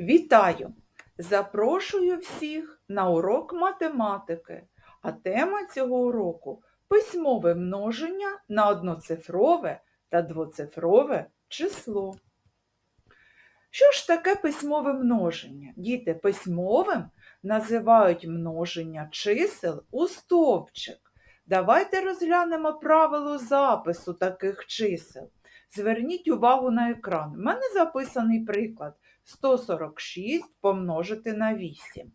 Вітаю! Запрошую всіх на урок математики. А тема цього уроку письмове множення на одноцифрове та двоцифрове число. Що ж таке письмове множення? Діти, письмовим називають множення чисел у стовпчик. Давайте розглянемо правило запису таких чисел. Зверніть увагу на екран. У мене записаний приклад 146 помножити на 8.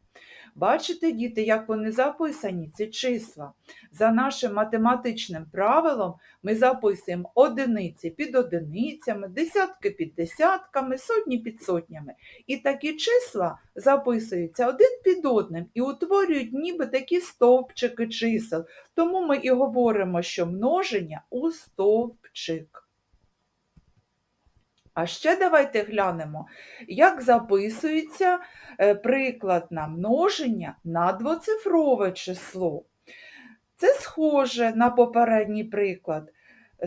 Бачите, діти, як вони записані, ці числа. За нашим математичним правилом ми записуємо одиниці під одиницями, десятки під десятками, сотні під сотнями. І такі числа записуються один під одним і утворюють ніби такі стовпчики чисел. Тому ми і говоримо, що множення у стовпчик. А ще давайте глянемо, як записується е, приклад на множення на двоцифрове число. Це схоже на попередній приклад.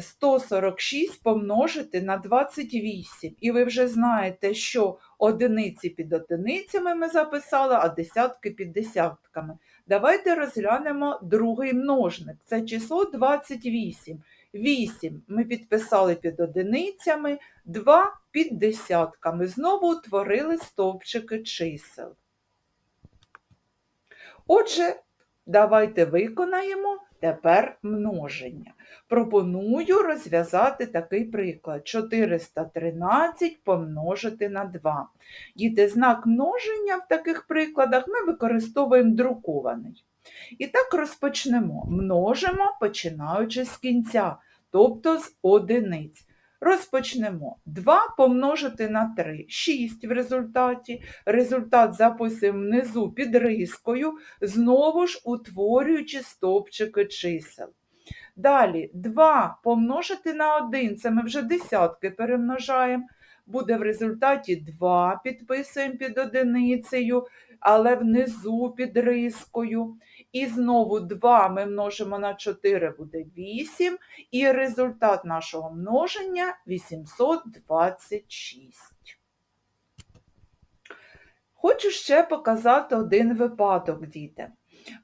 146 помножити на 28. І ви вже знаєте, що одиниці під одиницями ми записали, а десятки під десятками. Давайте розглянемо другий множник. Це число 28. 8 ми підписали під одиницями, 2 під десятками. Знову утворили стовпчики чисел. Отже, давайте виконаємо тепер множення. Пропоную розв'язати такий приклад. 413 помножити на 2. Діти, знак множення в таких прикладах ми використовуємо друкований. І так розпочнемо. Множимо, починаючи з кінця, тобто з одиниць. Розпочнемо 2 помножити на 3, 6 в результаті. Результат записуємо внизу під рискою, знову ж утворюючи стовпчики чисел. Далі 2 помножити на 1, це ми вже десятки перемножаємо. Буде в результаті 2 підписуємо під одиницею, але внизу під рискою. І знову 2 ми множимо на 4, буде 8, і результат нашого множення 826. Хочу ще показати один випадок, діти.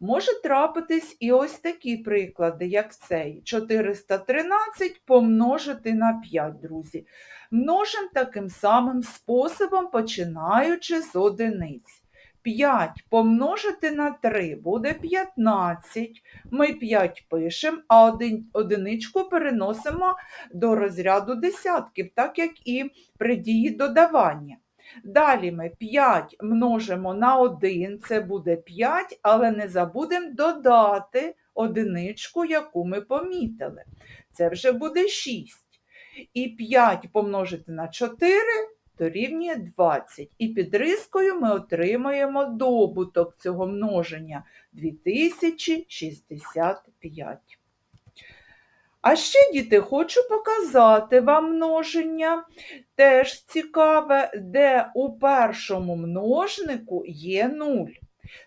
Може трапитись і ось такі приклади, як цей. 413 помножити на 5, друзі. Множимо таким самим способом, починаючи з одиниць. 5 помножити на 3 буде 15. Ми 5 пишемо, а один, одиничку переносимо до розряду десятків, так як і при дії додавання. Далі ми 5 множимо на 1, це буде 5, але не забудемо додати одиничку, яку ми помітили. Це вже буде 6. І 5 помножити на 4 дорівнює 20. І під рискою ми отримаємо добуток цього множення 2065. А ще, діти, хочу показати вам множення, теж цікаве, де у першому множнику є 0.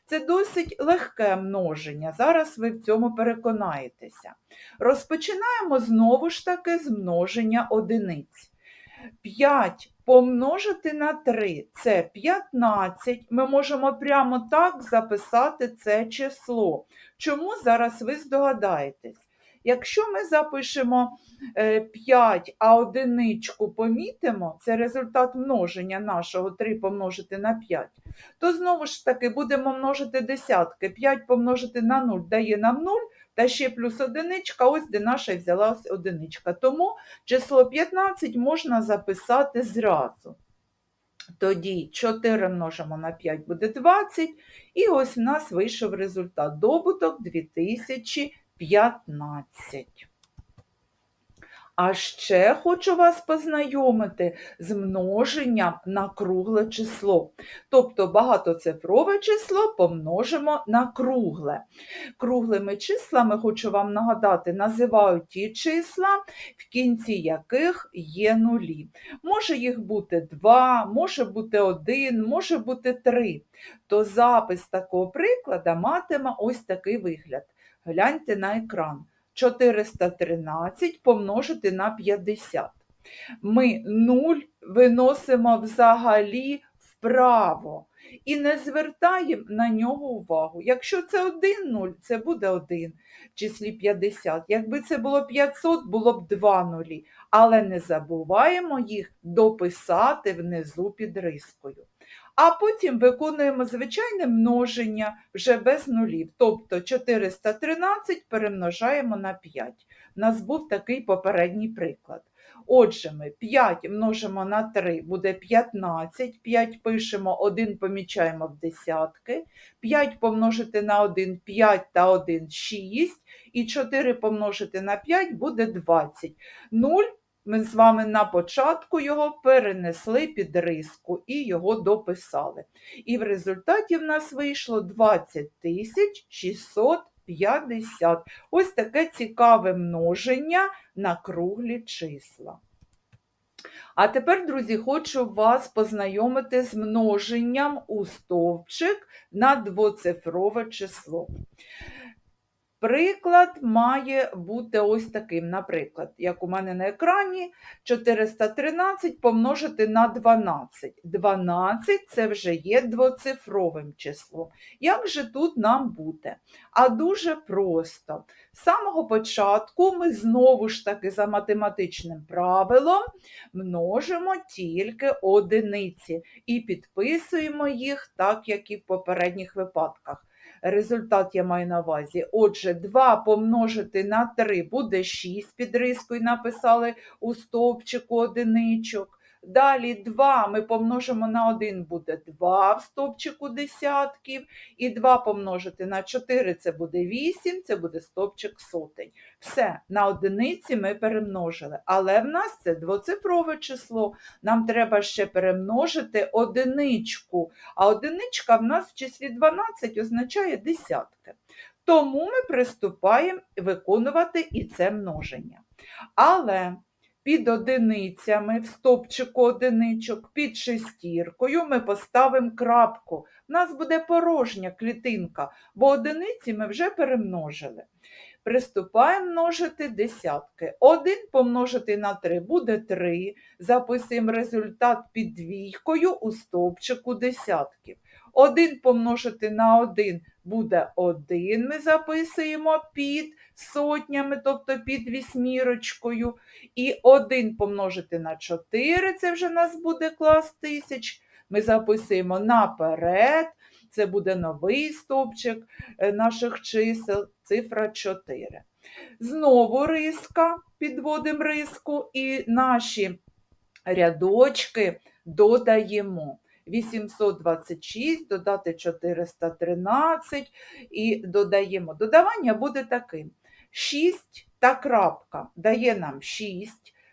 Це досить легке множення, зараз ви в цьому переконаєтеся. Розпочинаємо знову ж таки з множення одиниць. 5 помножити на 3 це 15. Ми можемо прямо так записати це число. Чому зараз ви здогадаєтесь? Якщо ми запишемо 5, е, а одиничку помітимо, це результат множення нашого 3 помножити на 5, то знову ж таки будемо множити десятки. 5 помножити на 0 дає нам 0, та ще плюс одиничка, ось де наша взялась одиничка. Тому число 15 можна записати зразу. Тоді 4 множимо на 5 буде 20, і ось в нас вийшов результат добуток 2015. А ще хочу вас познайомити з множенням на кругле число. Тобто багатоцифрове число помножимо на кругле. Круглими числами, хочу вам нагадати, називають ті числа, в кінці яких є нулі. Може їх бути два, може бути один, може бути три. То запис такого прикладу матиме ось такий вигляд. Гляньте на екран. 413 помножити на 50. Ми 0 виносимо взагалі вправо і не звертаємо на нього увагу. Якщо це 1 нуль, це буде 1 в числі 50. Якби це було 500, було б 2 нулі. Але не забуваємо їх дописати внизу під рискою. А потім виконуємо звичайне множення вже без нулів. Тобто 413 перемножаємо на 5. У нас був такий попередній приклад. Отже, ми 5 множимо на 3 буде 15, 5 пишемо, 1 помічаємо в десятки, 5 помножити на 1 – 5 та 1 – 6, і 4 помножити на 5 буде 20. 0 ми з вами на початку його перенесли під риску і його дописали. І в результаті в нас вийшло 20 650. Ось таке цікаве множення на круглі числа. А тепер, друзі, хочу вас познайомити з множенням у стовпчик на двоцифрове число. Приклад має бути ось таким, наприклад, як у мене на екрані 413 помножити на 12. 12 це вже є двоцифровим числом. Як же тут нам бути? А дуже просто. З самого початку ми знову ж таки за математичним правилом множимо тільки одиниці і підписуємо їх так, як і в попередніх випадках. Результат я маю на увазі. Отже, 2 помножити на 3 буде 6 під рискою написали у стовпчику одиничок. Далі 2 ми помножимо на 1 буде 2 в стовпчику десятків. І 2 помножити на 4 це буде 8, це буде стовпчик сотень. Все, на одиниці ми перемножили. Але в нас це двоцифрове число. Нам треба ще перемножити одиничку. А одиничка в нас в числі 12 означає десятки. Тому ми приступаємо виконувати і це множення. Але під одиницями, в стопчику одиничок, під шестіркою ми поставимо крапку. У нас буде порожня клітинка, бо одиниці ми вже перемножили. Приступаємо множити десятки. 1 помножити на 3 буде 3. Записуємо результат під двійкою у стовпчику десятків. 1 помножити на 1 буде 1. Ми записуємо під сотнями, тобто під вісьмірочкою. І 1 помножити на 4, це вже нас буде клас тисяч. Ми записуємо наперед, це буде новий стовпчик е, наших чисел, цифра 4. Знову риска, підводимо риску і наші рядочки додаємо. 826 додати 413 і додаємо. Додавання буде таким. 6 та крапка дає нам 6.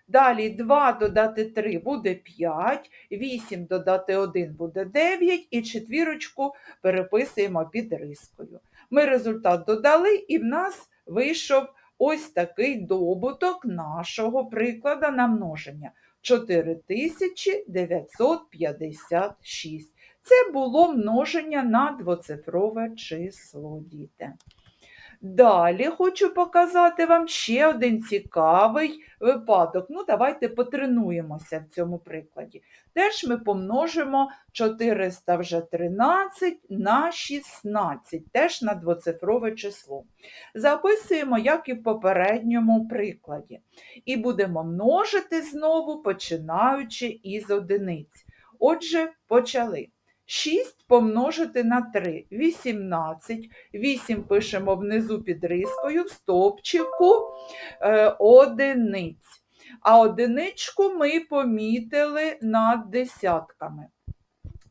Далі 2 додати 3 буде 5, 8 додати 1 буде 9 і четвірочку переписуємо під рискою. Ми результат додали і в нас вийшов ось такий добуток нашого прикладу на множення. 4956. Це було множення на двоцифрове число, діти. Далі хочу показати вам ще один цікавий випадок. Ну, давайте потренуємося в цьому прикладі. Теж ми помножимо 413 на 16, теж на двоцифрове число. Записуємо, як і в попередньому прикладі. І будемо множити знову, починаючи із одиниць. Отже, почали. 6 помножити на 3 18. 8 пишемо внизу під рискою в стовпчику е, одиниць. А одиничку ми помітили над десятками.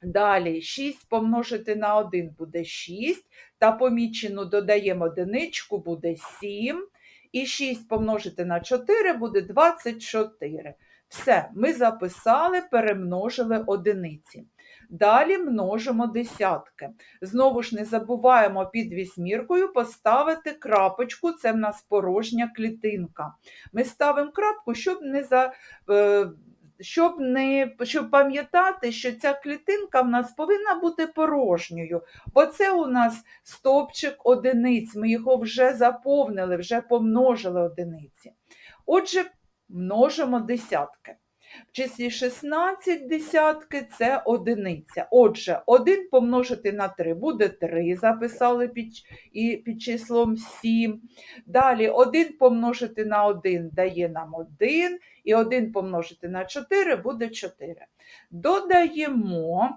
Далі 6 помножити на 1 буде 6, та помічену додаємо одиничку буде 7. І 6 помножити на 4 буде 24. Все, ми записали, перемножили одиниці. Далі множимо десятки. Знову ж не забуваємо під вісьміркою поставити крапочку, це в нас порожня клітинка. Ми ставимо крапку, щоб не за. е, Щоб не щоб пам'ятати, що ця клітинка в нас повинна бути порожньою, бо це у нас стовпчик одиниць, ми його вже заповнили, вже помножили одиниці. Отже, множимо десятки. В числі 16 десятки – це одиниця. Отже, 1 помножити на 3 буде 3, записали під, і під числом 7. Далі 1 помножити на 1 дає нам 1, і 1 помножити на 4 буде 4. Додаємо,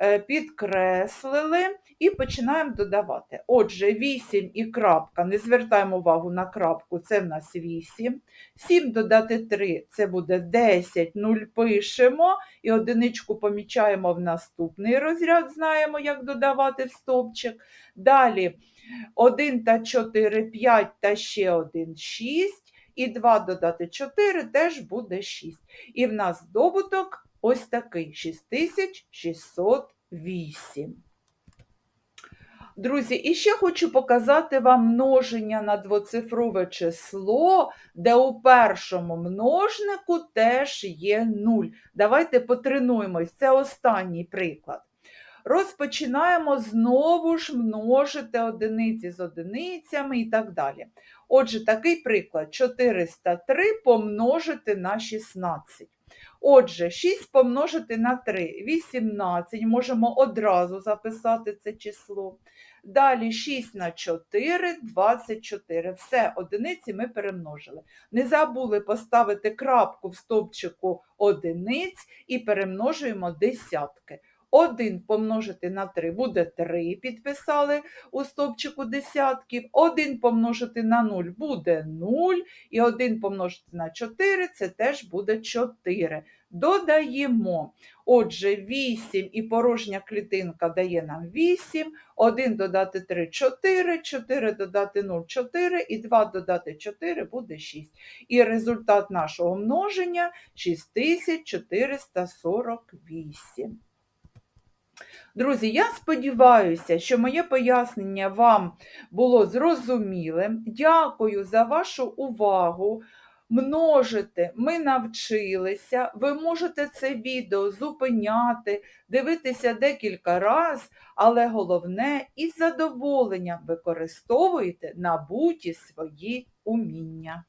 е, підкреслили і починаємо додавати. Отже, 8 і крапка, не звертаємо увагу на крапку, це в нас 8. 7 додати 3 це буде 10, 0 пишемо і одиничку помічаємо в наступний розряд, знаємо, як додавати в стовпчик. Далі 1 та 4 – 5 та ще 1 – 6. І 2 додати 4 теж буде 6. І в нас добуток ось такий 6608. Друзі, і ще хочу показати вам множення на двоцифрове число, де у першому множнику теж є 0. Давайте потренуємось, це останній приклад. Розпочинаємо знову ж множити одиниці з одиницями і так далі. Отже, такий приклад: 403 помножити на 16. Отже, 6 помножити на 3 – 18. Можемо одразу записати це число. Далі 6 на 4 – 24. Все, одиниці ми перемножили. Не забули поставити крапку в стовпчику одиниць і перемножуємо десятки. 1 помножити на 3 буде 3, підписали у стовпчику десятків. 1 помножити на 0 буде 0, і 1 помножити на 4 це теж буде 4. Додаємо. Отже, 8 і порожня клітинка дає нам 8, 1 додати 3 – 4, 4 додати 0 – 4, і 2 додати 4 буде 6. І результат нашого множення 6448. Друзі, я сподіваюся, що моє пояснення вам було зрозумілим. Дякую за вашу увагу. Множити ми навчилися. Ви можете це відео зупиняти, дивитися декілька разів, але головне із задоволенням використовуйте набуті свої уміння.